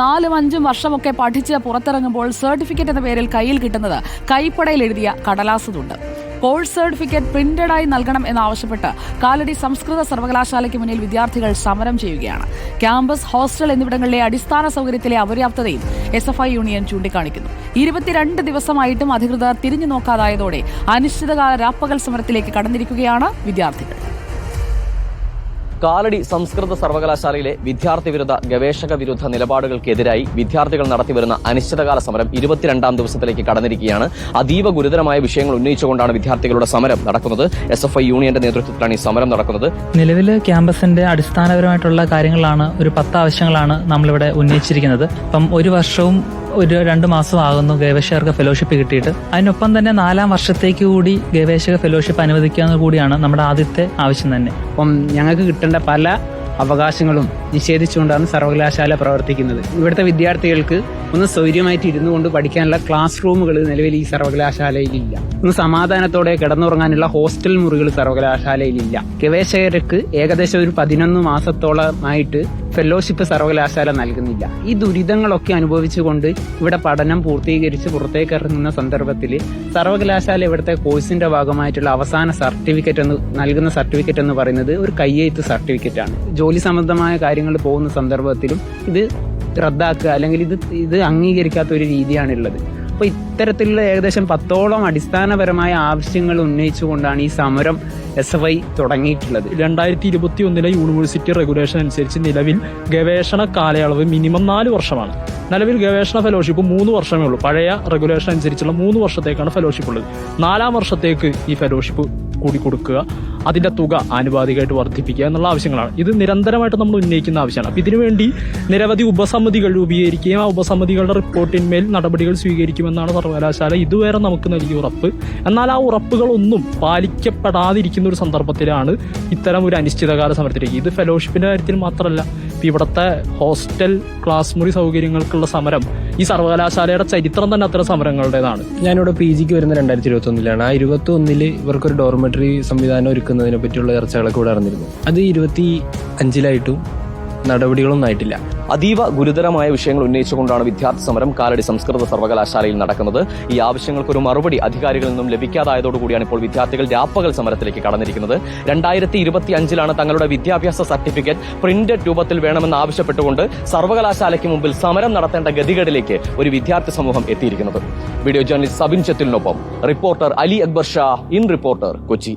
നാലും അഞ്ചും വർഷമൊക്കെ പഠിച്ച് പുറത്തിറങ്ങുമ്പോൾ സർട്ടിഫിക്കറ്റ് എന്ന പേരിൽ കയ്യിൽ കിട്ടുന്നത് കൈപ്പടയിൽ എഴുതിയ കടലാസതുണ്ട് കോഴ്സ് സർട്ടിഫിക്കറ്റ് പ്രിന്റഡായി നൽകണം എന്നാവശ്യപ്പെട്ട് കാലടി സംസ്കൃത സർവകലാശാലയ്ക്ക് മുന്നിൽ വിദ്യാർത്ഥികൾ സമരം ചെയ്യുകയാണ്. ക്യാമ്പസ് ഹോസ്റ്റൽ എന്നിവിടങ്ങളിലെ അടിസ്ഥാന സൗകര്യത്തിലെ അപര്യാപ്തതയും എസ് എഫ് ഐ യൂണിയൻ ചൂണ്ടിക്കാണിക്കുന്നു. ഇരുപത്തിരണ്ട് ദിവസമായിട്ടും അധികൃതർ തിരിഞ്ഞു നോക്കാതായതോടെ അനിശ്ചിതകാല രാപ്പകൽ സമരത്തിലേക്ക് കടന്നിരിക്കുകയാണ് വിദ്യാർത്ഥികൾ. കാലടി സംസ്കൃത സർവകലാശാലയിലെ വിദ്യാർത്ഥി വിരുദ്ധ ഗവേഷക വിരുദ്ധ നിലപാടുകൾക്കെതിരായി വിദ്യാർത്ഥികൾ നടത്തിവരുന്ന അനിശ്ചിതകാല സമരം ഇരുപത്തിരണ്ടാം ദിവസത്തിലേക്ക് കടന്നിരിക്കുകയാണ്. അതീവ ഗുരുതരമായ വിഷയങ്ങൾ ഉന്നയിച്ചുകൊണ്ടാണ് വിദ്യാർത്ഥികളുടെ സമരം നടക്കുന്നത്. എസ് എഫ് ഐ യൂണിയന്റെ നേതൃത്വത്തിലാണ് ഈ സമരം നടക്കുന്നത്. നിലവിൽ ക്യാമ്പസിന്റെ അടിസ്ഥാനപരമായിട്ടുള്ള കാര്യങ്ങളാണ് ഒരു പത്ത് ആവശ്യങ്ങളാണ് നമ്മളിവിടെ ഉന്നയിച്ചിരിക്കുന്നത്. അപ്പം ഒരു വർഷവും ഒരു രണ്ട് മാസം ആകുന്നു ഗവേഷകർക്ക് ഫെലോഷിപ്പ് കിട്ടിയിട്ട്. അതിനൊപ്പം തന്നെ നാലാം വർഷത്തേക്ക് കൂടി ഗവേഷക ഫെലോഷിപ്പ് അനുവദിക്കുക കൂടിയാണ് നമ്മുടെ ആദ്യത്തെ ആവശ്യം തന്നെ. അപ്പം ഞങ്ങൾക്ക് കിട്ടേണ്ട പല അവകാശങ്ങളും നിഷേധിച്ചുകൊണ്ടാണ് സർവകലാശാല പ്രവർത്തിക്കുന്നത്. ഇവിടുത്തെ വിദ്യാർത്ഥികൾക്ക് ഒന്ന് സൗകര്യമായിട്ട് ഇരുന്നു കൊണ്ട് പഠിക്കാനുള്ള ക്ലാസ് റൂമുകൾ നിലവിൽ ഈ സർവകലാശാലയിലില്ല. ഒന്ന് സമാധാനത്തോടെ കിടന്നുറങ്ങാനുള്ള ഹോസ്റ്റൽ മുറികൾ സർവകലാശാലയിലില്ല. ഗവേഷകർക്ക് ഏകദേശം ഒരു പതിനൊന്ന് മാസത്തോളമായിട്ട് ഫെലോഷിപ്പ് സർവകലാശാല നൽകുന്നില്ല. ഈ ദുരിതങ്ങളൊക്കെ അനുഭവിച്ചുകൊണ്ട് ഇവിടെ പഠനം പൂർത്തീകരിച്ച് പുറത്തേക്ക് ഇറങ്ങുന്ന സന്ദർഭത്തിൽ സർവകലാശാല ഇവിടുത്തെ കോഴ്സിന്റെ ഭാഗമായിട്ടുള്ള അവസാന സർട്ടിഫിക്കറ്റ് എന്ന് നൽകുന്ന സർട്ടിഫിക്കറ്റ് എന്ന് പറയുന്നത് ഒരു കയ്യെഴുത്ത് സർട്ടിഫിക്കറ്റ് ആണ്. ജോലി സംബന്ധമായ കാര്യങ്ങൾ പോകുന്ന സന്ദർഭത്തിലും ഇത് റദ്ദാക്കുക അല്ലെങ്കിൽ ഇത് ഇത് അംഗീകരിക്കാത്ത ഒരു രീതിയാണുള്ളത്. അപ്പോൾ ഇത്തരത്തിലുള്ള ഏകദേശം പത്തോളം അടിസ്ഥാനപരമായ ആവശ്യങ്ങൾ ഉന്നയിച്ചുകൊണ്ടാണ് ഈ സമരം എസ് എഫ് ഐ തുടങ്ങിയിട്ടുള്ളത്. രണ്ടായിരത്തി ഇരുപത്തി ഒന്നിലെ യൂണിവേഴ്സിറ്റി റെഗുലേഷൻ അനുസരിച്ച് നിലവിൽ ഗവേഷണ കാലയളവ് മിനിമം നാല് വർഷമാണ്. നിലവിൽ ഗവേഷണ ഫെലോഷിപ്പ് മൂന്ന് വർഷമേ ഉള്ളൂ. പഴയ റെഗുലേഷൻ അനുസരിച്ചുള്ള മൂന്ന് വർഷത്തേക്കാണ് ഫെലോഷിപ്പ് ഉള്ളത്. നാലാം വർഷത്തേക്ക് ഈ ഫെലോഷിപ്പ് കൂടി കൊടുക്കുക. അതിന്റെ തുക ആനുപാതികമായിട്ട് വർദ്ധിപ്പിക്കുക എന്നുള്ള ആവശ്യങ്ങളാണ്. ഇത് നിരന്തരമായിട്ട് നമ്മൾ ഉന്നയിക്കുന്ന ആവശ്യമാണ്. അപ്പം ഇതിനുവേണ്ടി നിരവധി ഉപസമിതികൾ രൂപീകരിക്കുകയും ആ ഉപസമിതികളുടെ റിപ്പോർട്ടിന്മേൽ നടപടികൾ സ്വീകരിക്കുമെന്നാണ് സർവകലാശാല ഇതുവരെ നമുക്ക് നൽകിയ ഉറപ്പ്. എന്നാൽ ആ ഉറപ്പുകളൊന്നും പാലിക്കപ്പെടാതിരിക്കുന്ന ഒരു സന്ദർഭത്തിലാണ് ഇത്തരം ഒരു അനിശ്ചിതകാല സമരത്തിലേക്ക്. ഇത് ഫെലോഷിപ്പിന്റെ കാര്യത്തിൽ മാത്രമല്ല ഇവിടുത്തെ ഹോസ്റ്റൽ ക്ലാസ് മുറി സൗകര്യങ്ങൾക്കുള്ള സമരം ഈ സർവകലാശാലയുടെ ചരിത്രം തന്നെ അത്ര സമരങ്ങളുടേതാണ്. ഞാനിവിടെ പി ജിക്ക് വരുന്ന രണ്ടായിരത്തി ഇരുപത്തി ഒന്നിലാണ് ആ ഇരുപത്തി ഒന്നിൽ ഇവർക്കൊരു ഡോർമെറ്ററി സംവിധാനം ഒരുക്കുന്നതിനെ പറ്റിയുള്ള ചർച്ചകളൊക്കെ ഇവിടെ നടന്നിരുന്നു. അത് ഇരുപത്തി അഞ്ചിലായിട്ടും നടപടികളൊന്നും ആയിട്ടില്ല. അതീവ ഗുരുതരമായ വിഷയങ്ങൾ ഉന്നയിച്ചുകൊണ്ടാണ് വിദ്യാർത്ഥി സമരം കാലടി സംസ്കൃത സർവകലാശാലയിൽ നടക്കുന്നത്. ഈ ആവശ്യങ്ങൾക്കൊരു മറുപടി അധികാരികളിൽ നിന്നും ലഭിക്കാതായതോടുകൂടിയാണ് ഇപ്പോൾ വിദ്യാർത്ഥികൾ രാപ്പകൽ സമരത്തിലേക്ക് കടന്നിരിക്കുന്നത്. രണ്ടായിരത്തി ഇരുപത്തി അഞ്ചിലാണ് തങ്ങളുടെ വിദ്യാഭ്യാസ സർട്ടിഫിക്കറ്റ് പ്രിന്റഡ് രൂപത്തിൽ വേണമെന്ന് ആവശ്യപ്പെട്ടുകൊണ്ട് സർവകലാശാലയ്ക്ക് മുമ്പിൽ സമരം നടത്തേണ്ട ഗതികേടിലേക്ക് ഒരു വിദ്യാർത്ഥി സമൂഹം എത്തിയിരിക്കുന്നത്. Video journalist Sabin ചെത്തിലിനൊപ്പം reporter Ali Akbar Shah in reporter Kochi.